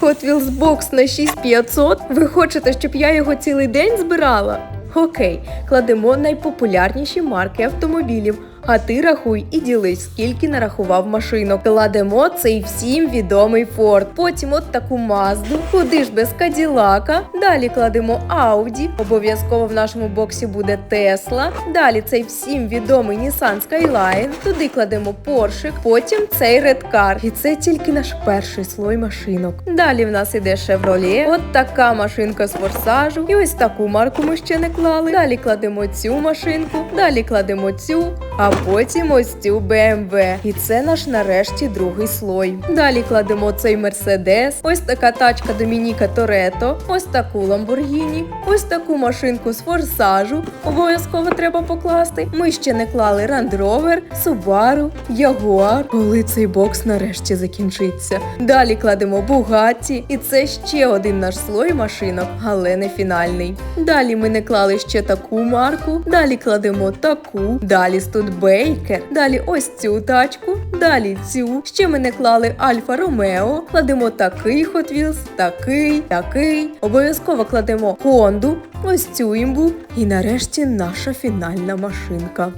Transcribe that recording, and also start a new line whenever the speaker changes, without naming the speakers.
Hot Wheels Box на 6500? Ви хочете, щоб я його цілий день збирала? Окей, кладемо найпопулярніші марки автомобілів. А ти рахуй і ділись, скільки нарахував машинок. Кладемо цей всім відомий Ford. Потім от таку Мазду. Куди ж без Каділака. Далі кладемо Audi. Обов'язково в нашому боксі буде Tesla. Далі цей всім відомий Nissan Skyline. Туди кладемо Porsche. Потім цей Car. І це тільки наш перший слой машинок. Далі в нас іде Chevrolet. От така машинка з форсажу. І ось таку марку ми ще не клали. Далі кладемо цю машинку. Далі кладемо цю. А потім ось цю BMW. І це наш нарешті другий слой. Далі кладемо цей Mercedes, ось така тачка Домініка Торетто, ось таку Lamborghini, ось таку машинку з форсажу. Обов'язково треба покласти. Ми ще не клали Land Rover, Jaguar. Коли цей бокс нарешті закінчиться. Далі кладемо Bugatti. І це ще один наш слой машинок, але не фінальний. Далі ми не клали ще таку марку. Далі кладемо таку. Далі Studebaker. Далі ось цю тачку. Далі цю. Ще ми не клали Альфа Ромео. Кладемо такий Hot Wheels, такий, такий. Обов'язково кладемо Хонду. Ось цю імбу. І нарешті наша фінальна машинка.